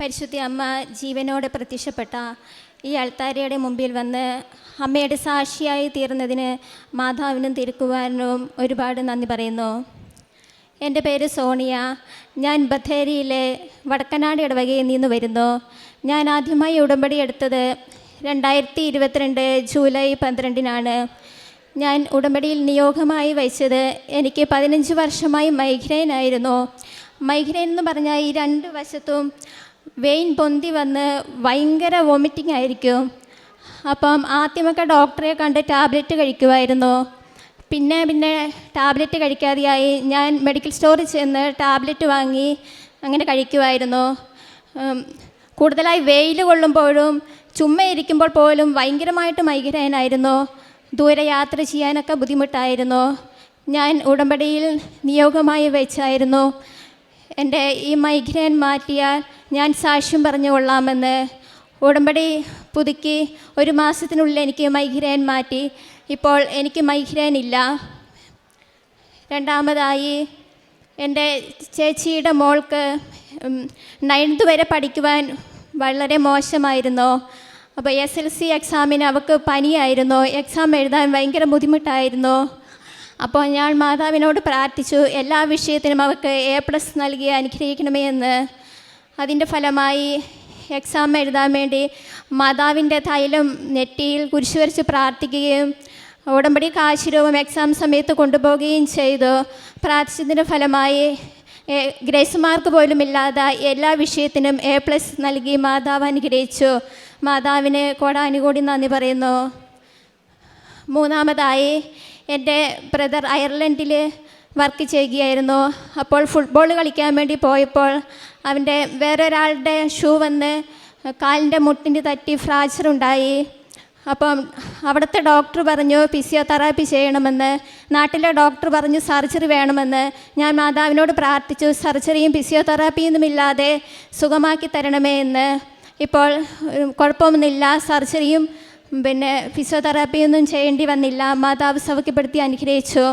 പരിശുദ്ധ അമ്മ ജീവനോടെ പ്രത്യക്ഷപ്പെട്ട ഈ അൾത്താരയുടെ മുമ്പിൽ വന്ന് അമ്മയുടെ സാക്ഷിയായി തീർന്നതിന് മാതാവിനും തിരുക്കുവാനും ഒരുപാട് നന്ദി പറയുന്നു. എന്റെ പേര് സോണിയ. ഞാൻ ബത്തേരിയിലെ വടക്കനാട് ഇടവകയിൽ നിന്ന് വരുന്നു. ഞാൻ ആദ്യമായി ഉടമ്പടി എടുത്തത് രണ്ടായിരത്തി ഇരുപത്തിരണ്ട് ജൂലൈ പന്ത്രണ്ടിനാണ്. ഞാൻ ഉടമ്പടിയിൽ നിയോഗമായി വഹിച്ചത് എനിക്ക് പതിനഞ്ച് വർഷമായി മൈഗ്രെയിൻ ആയിരുന്നു. മൈഗ്രെയിൻ എന്ന് പറഞ്ഞാൽ ഈ രണ്ട് വശത്തും വെയിൻ പൊന്തി വന്ന് ഭയങ്കര വോമിറ്റിംഗ് ആയിരിക്കും. അപ്പം ആദ്യമൊക്കെ ഡോക്ടറെ കണ്ട് ടാബ്ലറ്റ് കഴിക്കുമായിരുന്നു പിന്നെ പിന്നെ ടാബ്ലറ്റ് കഴിക്കാതെയായി ഞാൻ മെഡിക്കൽ സ്റ്റോറിൽ ചെന്ന് ടാബ്ലറ്റ് വാങ്ങി അങ്ങനെ കഴിക്കുമായിരുന്നു കൂടുതലായി വെയിൽ കൊള്ളുമ്പോഴും ചുമ്മ ഇരിക്കുമ്പോൾ പോലും ഭയങ്കരമായിട്ട് മൈഗ്രൈനായിരുന്നു. ദൂരെ യാത്ര ചെയ്യാനൊക്കെ ബുദ്ധിമുട്ടായിരുന്നു. ഞാൻ ഉടമ്പടിയിൽ നിയോഗമായി വെച്ചായിരുന്നു. എന്റെ ഈ മൈഗ്രൈൻ മാറ്റിയാൽ ഞാൻ സാക്ഷ്യം പറഞ്ഞു കൊള്ളാമെന്ന് ഉടമ്പടി പുതുക്കി ഒരു മാസത്തിനുള്ളിൽ എനിക്ക് മൈഗ്രേൻ മാറ്റി. ഇപ്പോൾ എനിക്ക് മൈഗ്രേൻ ഇല്ല. രണ്ടാമതായി എന്റെ ചേച്ചിയുടെ മോൾക്ക് നയൻത് വരെ പഠിക്കുവാൻ വളരെ മോശമായിരുന്നു. അപ്പോൾ എസ് എൽ സി എക്സാമിന് അവൾക്ക് പനിയായിരുന്നു. എക്സാം എഴുതാൻ ഭയങ്കര ബുദ്ധിമുട്ടായിരുന്നു. അപ്പോൾ ഞാൻ മാതാവിനോട് പ്രാർത്ഥിച്ചു എല്ലാ വിഷയത്തിനും അവൾക്ക് എ പ്ലസ് നൽകി അനുഗ്രഹിക്കണമേ എന്ന്. അതിന്റെ ഫലമായി എക്സാം എഴുതാൻ വേണ്ടി മാതാവിന്റെ തൈലം നെറ്റിയിൽ കുരിശു വരച്ച് പ്രാർത്ഥിക്കുകയും ഉടമ്പടി കാശിരവും എക്സാം സമയത്ത് കൊണ്ടുപോവുകയും ചെയ്തു. പ്രാർത്ഥിച്ചതിന്റെ ഫലമായി ഗ്രേസ് മാർക്ക് പോലും ഇല്ലാതെ എല്ലാ വിഷയത്തിനും എ പ്ലസ് നൽകി മാതാവ് അനുഗ്രഹിച്ചു. മാതാവിന് കോടാനുകൂടി നന്ദി പറയുന്നു. മൂന്നാമതായി എന്റെ ബ്രദർ അയർലൻഡിൽ വർക്ക് ചെയ്യുകയായിരുന്നു. അപ്പോൾ ഫുട്ബോൾ കളിക്കാൻ വേണ്ടി പോയപ്പോൾ അവന്റെ വേറൊരാളുടെ ഷൂ വന്ന് കാലിന്റെ മുട്ടിന്റെ തട്ടി ഫ്രാക്ചർ ഉണ്ടായി. അപ്പം അവിടുത്തെ ഡോക്ടർ പറഞ്ഞു ഫിസിയോതെറാപ്പി ചെയ്യണമെന്ന്. നാട്ടിലെ ഡോക്ടർ പറഞ്ഞു സർജറി വേണമെന്ന്. ഞാൻ മാതാവിനോട് പ്രാർത്ഥിച്ചു സർജറിയും ഫിസിയോതെറാപ്പിയൊന്നും ഇല്ലാതെ സുഖമാക്കി തരണമേ എന്ന്. ഇപ്പോൾ കുഴപ്പമൊന്നുമില്ല സർജറിയും പിന്നെ ഫിസിയോതെറാപ്പിയൊന്നും ചെയ്യേണ്ടി വന്നില്ല. മാതാവ് സൗഖ്യപ്പെടുത്തി അനുഗ്രഹിച്ചു.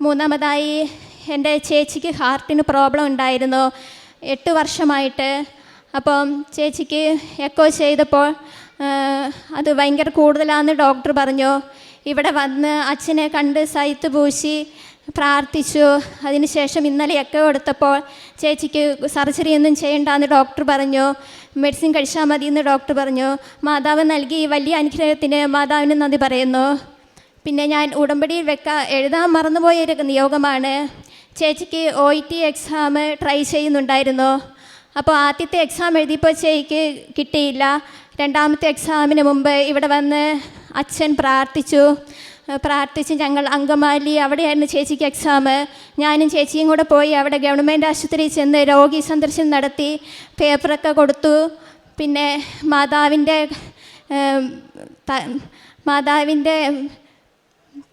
മൂന്നാമതായി എന്റെ ചേച്ചിക്ക് ഹാർട്ടിന് പ്രോബ്ലം ഉണ്ടായിരുന്നു. എട്ട് വർഷമായിട്ട്. അപ്പം ചേച്ചിക്ക് എക്കോ ചെയ്തപ്പോൾ അത് ഭയങ്കര കൂടുതലാണെന്ന് ഡോക്ടർ പറഞ്ഞു. ഇവിടെ വന്ന് അച്ഛനെ കണ്ട് സൈത്ത് പൂശി പ്രാർത്ഥിച്ചു. അതിനുശേഷം ഇന്നലെ എക്കോ എടുത്തപ്പോൾ ചേച്ചിക്ക് സർജറി ഒന്നും ചെയ്യണ്ടെന്ന് ഡോക്ടർ പറഞ്ഞു. മെഡിസിൻ കഴിച്ചാൽ മതി എന്ന് ഡോക്ടർ പറഞ്ഞു. മാതാവ് നൽകി വലിയ അനുഗ്രഹത്തിന് മാതാവിന് നന്ദി പറയുന്നു. പിന്നെ ഞാൻ ഉടമ്പടിയിൽ വെക്കാൻ എഴുതാൻ മറന്നുപോയ ഒരു നിയോഗമാണ്. ചേച്ചിക്ക് O E T exam try ചെയ്യുന്നുണ്ടായിരുന്നു. അപ്പോൾ ആദ്യത്തെ എക്സാം എഴുതിയപ്പോൾ ചേച്ചിക്ക് കിട്ടിയില്ല. രണ്ടാമത്തെ എക്സാമിന് മുമ്പ് ഇവിടെ വന്ന് അച്ഛൻ പ്രാർത്ഥിച്ചു. പ്രാർത്ഥിച്ച് ഞങ്ങൾ അങ്കമാലി അവിടെയായിരുന്നു ചേച്ചിക്ക് എക്സാം ഞാനും ചേച്ചിയും കൂടെ പോയി അവിടെ ഗവൺമെന്റ് ആശുപത്രിയിൽ ചെന്ന് രോഗി സന്ദർശനം നടത്തി പേപ്പറൊക്കെ കൊടുത്തു. പിന്നെ മാതാവിന്റെ മാതാവിന്റെ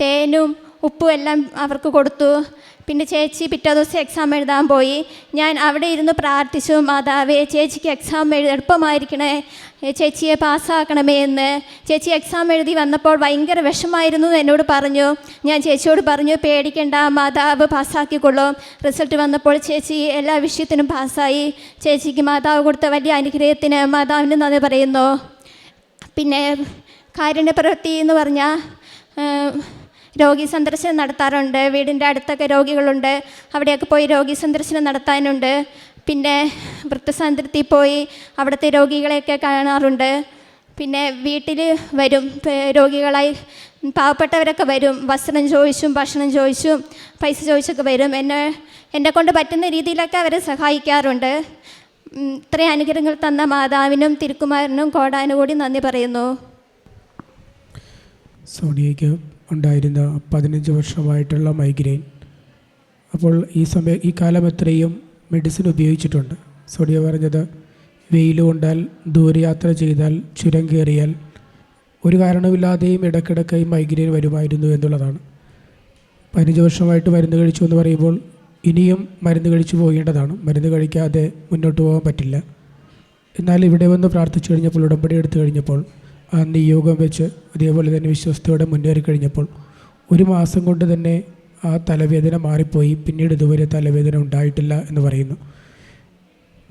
തേനും ഉപ്പും എല്ലാം അവർക്ക് കൊടുത്തു. പിന്നെ ചേച്ചി പിറ്റേ ദിവസം എക്സാം എഴുതാൻ പോയി. ഞാൻ അവിടെ ഇരുന്ന് പ്രാർത്ഥിച്ചു മാതാവേ ചേച്ചിക്ക് എക്സാം എഴു എളുപ്പമായിരിക്കണേ. ചേച്ചിയെ പാസ്സാക്കണമേ എന്ന്. ചേച്ചി എക്സാം എഴുതി വന്നപ്പോൾ ഭയങ്കര വിഷമായിരുന്നു എന്ന് എന്നോട് പറഞ്ഞു. ഞാൻ ചേച്ചിയോട് പറഞ്ഞു പേടിക്കണ്ട മാതാവ് പാസ്സാക്കിക്കൊള്ളും. റിസൾട്ട് വന്നപ്പോൾ ചേച്ചി എല്ലാ വിഷയത്തിനും പാസ്സായി. ചേച്ചിക്ക് മാതാവ് കൊടുത്ത വലിയ അനുഗ്രഹത്തിന് മാതാവിന് നന്ദി പറയുന്നു. പിന്നെ കാരുണ്യപ്രവൃത്തി എന്ന് പറഞ്ഞാൽ രോഗി സന്ദർശനം നടത്താറുണ്ട്. വീടിന്റെ അടുത്തൊക്കെ രോഗികളുണ്ട്. അവിടെയൊക്കെ പോയി രോഗി സന്ദർശനം നടത്താനുണ്ട്. പിന്നെ വൃത്തസാന്ദ്രത്തിൽ പോയി അവിടുത്തെ രോഗികളെയൊക്കെ കാണാറുണ്ട്. പിന്നെ വീട്ടിൽ വരും. രോഗികളായി പാവപ്പെട്ടവരൊക്കെ വരും. വസ്ത്രം ചോദിച്ചും ഭക്ഷണം ചോദിച്ചും പൈസ ചോദിച്ചൊക്കെ വരും. എന്നെ എന്നെ കൊണ്ട് പറ്റുന്ന രീതിയിലൊക്കെ അവരെ സഹായിക്കാറുണ്ട്. ഇത്രയും അനുഗ്രഹങ്ങൾ തന്ന മാതാവിനും തിരുക്കുമാരനും കോടാനുകൂടി നന്ദി പറയുന്നു. സോണിയയ്ക്ക് ഉണ്ടായിരുന്ന പതിനഞ്ച് വർഷമായിട്ടുള്ള മൈഗ്രെയിൻ. അപ്പോൾ ഈ സമയ ഈ കാലം എത്രയും മെഡിസിൻ ഉപയോഗിച്ചിട്ടുണ്ട്. സോണിയ പറഞ്ഞത് വെയിൽ കൊണ്ടാൽ ദൂരയാത്ര ചെയ്താൽ ചുരം കയറിയാൽ ഒരു കാരണമില്ലാതെയും ഇടയ്ക്കിടയ്ക്ക് മൈഗ്രെയിൻ വരുമായിരുന്നു എന്നുള്ളതാണ്. പതിനഞ്ച് വർഷമായിട്ട് മരുന്ന് കഴിച്ചു എന്ന് പറയുമ്പോൾ ഇനിയും മരുന്ന് കഴിച്ചു പോകേണ്ടതാണ്. മരുന്ന് കഴിക്കാതെ മുന്നോട്ട് പോകാൻ പറ്റില്ല. എന്നാൽ ഇവിടെ വന്ന് പ്രാർത്ഥിച്ചു കഴിഞ്ഞപ്പോൾ ഉടമ്പടി എടുത്തു കഴിഞ്ഞപ്പോൾ ആ യോഗം വെച്ച് അതേപോലെ തന്നെ വിശ്വസ്തയോടെ മുന്നേറി കഴിഞ്ഞപ്പോൾ ഒരു മാസം കൊണ്ട് തന്നെ ആ തലവേദന മാറിപ്പോയി. പിന്നീട് ഇതുവരെ തലവേദന ഉണ്ടായിട്ടില്ല എന്ന് പറയുന്നു.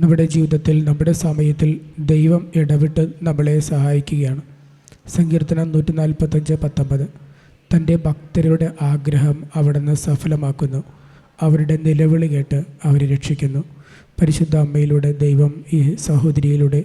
നമ്മുടെ ജീവിതത്തിൽ നമ്മുടെ സമയത്തിൽ ദൈവം ഇടപെട്ട് നമ്മളെ സഹായിക്കുകയാണ്. സങ്കീർത്തനം നൂറ്റി നാൽപ്പത്തഞ്ച് പത്തൊമ്പത്. തന്റെ ഭക്തരുടെ ആഗ്രഹം അവിടുന്ന് സഫലമാക്കുന്നു. അവരുടെ നിലവിളി കേട്ട് അവരെ രക്ഷിക്കുന്നു. പരിശുദ്ധ അമ്മയിലൂടെ ദൈവം ഈ സഹോദരിയിലൂടെ